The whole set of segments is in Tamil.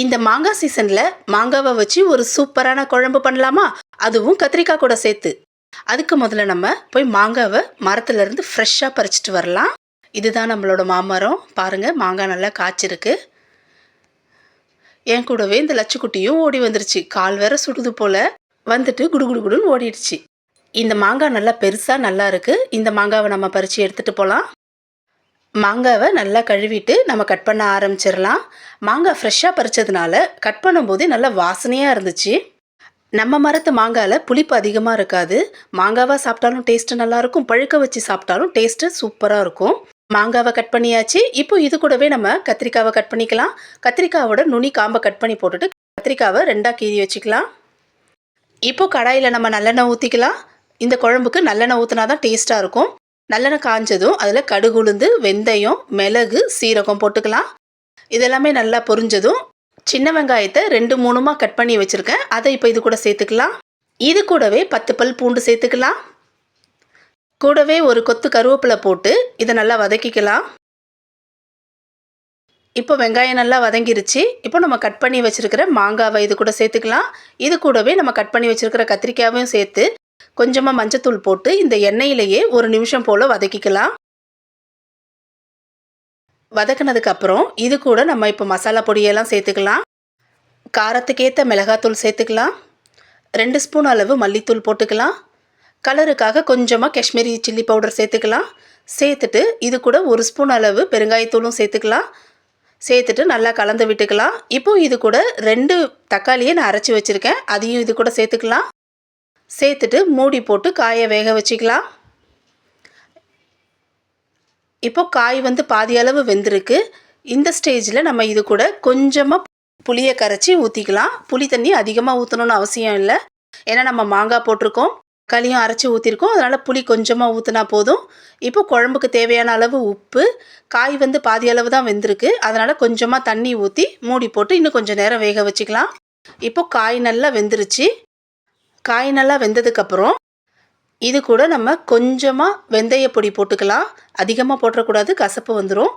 இந்த மாங்காய் சீசனில் மாங்காவை வச்சு ஒரு சூப்பரான குழம்பு பண்ணலாமா? அதுவும் கத்திரிக்காய் கூட சேர்த்து. அதுக்கு முதல்ல நம்ம போய் மாங்காவை மரத்துலேருந்து ஃப்ரெஷ்ஷாக பறிச்சிட்டு வரலாம். இதுதான் நம்மளோட மாமரம். பாருங்கள் மாங்காய் நல்லா காய்ச்சிருக்கு. என் கூடவே இந்த லட்சுக்குட்டியும் ஓடி வந்துருச்சு. கால் வேற சுடுது போல் வந்துட்டு குடு குடுன்னு ஓடிடுச்சு. இந்த மாங்காய் நல்லா பெருசாக நல்லா இருக்குது இந்த மாங்காவை நம்ம பறித்து எடுத்துகிட்டு போகலாம் மாங்காவை நல்லா கழுவிட்டு நம்ம கட் பண்ண ஆரம்பிச்சிடலாம். மாங்காய் ஃப்ரெஷ்ஷாக பறிச்சதுனால கட் பண்ணும்போதே நல்லா வாசனையாக இருந்துச்சு. நம்ம மரத்து மாங்காயில் புளிப்பு அதிகமாக இருக்காது. மாங்காவாக சாப்பிட்டாலும் டேஸ்ட்டு நல்லாயிருக்கும் பழுக்க வச்சு சாப்பிட்டாலும் டேஸ்ட்டு சூப்பராக இருக்கும். மாங்காவை கட் பண்ணியாச்சு. இப்போ இது கூடவே நம்ம கத்திரிக்காவை கட் பண்ணிக்கலாம். கத்திரிக்காவோட நுனி காம்பை கட் பண்ணி போட்டுட்டு கத்திரிக்காவை ரெண்டாக கீறி வச்சுக்கலாம். இப்போ கடாயில் நம்ம நல்லெண்ணெய் ஊற்றிக்கலாம் இந்த குழம்புக்கு நல்லெண்ணெய் ஊற்றினா தான் டேஸ்ட்டாக இருக்கும். நல்லெண்ணெய் காஞ்சதும் அதில் கடுகு உளுந்து வெந்தயம் மிளகு சீரகம் போட்டுக்கலாம். இதெல்லாமே நல்லா பொரிஞ்சதும் சின்ன வெங்காயத்தை ரெண்டு மூணுமாக கட் பண்ணி வச்சுருக்கேன். அதை இப்போ இது கூட சேர்த்துக்கலாம். இது கூடவே பத்து பல் பூண்டு சேர்த்துக்கலாம். கூடவே ஒரு கொத்து கருவேப்பிலை போட்டு இதை நல்லா வதக்கிக்கலாம். இப்போ வெங்காயம் நல்லா வதங்கிருச்சு. இப்போ நம்ம கட் பண்ணி வச்சுருக்கிற மாங்காவை இது கூட சேர்த்துக்கலாம். இது கூடவே நம்ம கட் பண்ணி வச்சுருக்கிற கத்திரிக்காயும் சேர்த்து கொஞ்சமாக மஞ்சத்தூள் போட்டு இந்த எண்ணெயிலேயே ஒரு நிமிஷம் போல் வதக்கிக்கலாம். வதக்கினதுக்கப்புறம் இது கூட நம்ம இப்போ மசாலா பொடியெல்லாம் சேர்த்துக்கலாம். காரத்துக்கேற்ற மிளகாத்தூள் சேர்த்துக்கலாம். ரெண்டு ஸ்பூன் அளவு மல்லித்தூள் போட்டுக்கலாம். கலருக்காக கொஞ்சமாக காஷ்மீரி சில்லி பவுடர் சேர்த்துக்கலாம். சேர்த்துட்டு இது கூட ஒரு ஸ்பூன் அளவு பெருங்காயத்தூளும் சேர்த்துக்கலாம். சேர்த்துட்டு நல்லா கலந்து விட்டுக்கலாம். இப்போது இது கூட ரெண்டு தக்காளியை நான் அரைச்சி வச்சுருக்கேன். அதையும் இது கூட சேர்த்துக்கலாம். சேர்த்துட்டு மூடி போட்டு காயை வேக வச்சுக்கலாம். இப்போ காய் வந்து பாதி அளவு வெந்திருக்கு. இந்த ஸ்டேஜில் நம்ம இது கூட கொஞ்சமாக புளியை கரைச்சி ஊற்றிக்கலாம் புளி தண்ணி அதிகமாக ஊற்றணும்னு அவசியம் இல்லை. ஏன்னா நம்ம மாங்காய் போட்டிருக்கோம். களியும் அரைச்சி ஊற்றிருக்கோம் அதனால் புளி கொஞ்சமாக ஊற்றினா போதும். இப்போ குழம்புக்கு தேவையான அளவு உப்பு. காய் வந்து பாதி அளவு தான் வெந்திருக்கு. அதனால் கொஞ்சமாக தண்ணி ஊற்றி மூடி போட்டு இன்னும் கொஞ்சம் நேரம் வேக வச்சுக்கலாம். இப்போ காய் நல்லா வெந்துருச்சு. காய் நல்லா வெந்ததுக்கப்புறம் இது கூட நம்ம கொஞ்சமாக வெந்தய பொடி போட்டுக்கலாம். அதிகமாக போட்டுறக்கூடாது கசப்பு வந்துடும்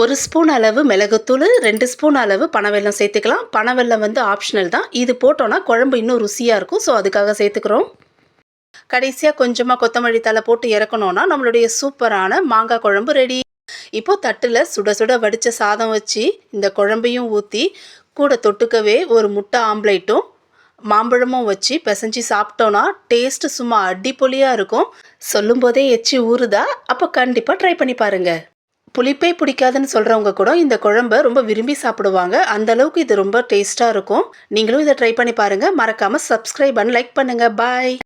ஒரு ஸ்பூன் அளவு மிளகுத்தூள் ரெண்டு ஸ்பூன் அளவு பனவெல்லம் சேர்த்துக்கலாம். பனவெல்லம் வந்து ஆப்ஷனல் தான். இது போட்டோன்னா குழம்பு இன்னும் ருசியாக இருக்கும். ஸோ அதுக்காக சேர்த்துக்கிறோம். கடைசியாக கொஞ்சமாக கொத்தமல்லி தலை போட்டு இறக்கணும்னா நம்மளுடைய சூப்பரான மாங்காய் குழம்பு ரெடி. இப்போ தட்டில் சுட சுட வடித்த சாதம் வச்சு இந்த குழம்பையும் ஊற்றி கூட தொட்டுக்கவே ஒரு முட்டை ஆம்லேட்டும் மாம்பழமும் வச்சு பிசைஞ்சு சாப்பிட்டோன்னா டேஸ்ட்டு சும்மா அடிப்பொலியாக இருக்கும். சொல்லும்போதே எச்சி ஊறுதா. அப்போ கண்டிப்பாக ட்ரை பண்ணி பாருங்கள் புளிப்பே பிடிக்காதுன்னு சொல்கிறவங்க கூட இந்த குழம்ப ரொம்ப விரும்பி சாப்பிடுவாங்க. அந்த அளவுக்கு இது ரொம்ப டேஸ்ட்டாக இருக்கும். நீங்களும் இதை ட்ரை பண்ணி பாருங்கள் மறக்காமல் சப்ஸ்கிரைப் பண்ணி லைக் பண்ணுங்கள் பாய்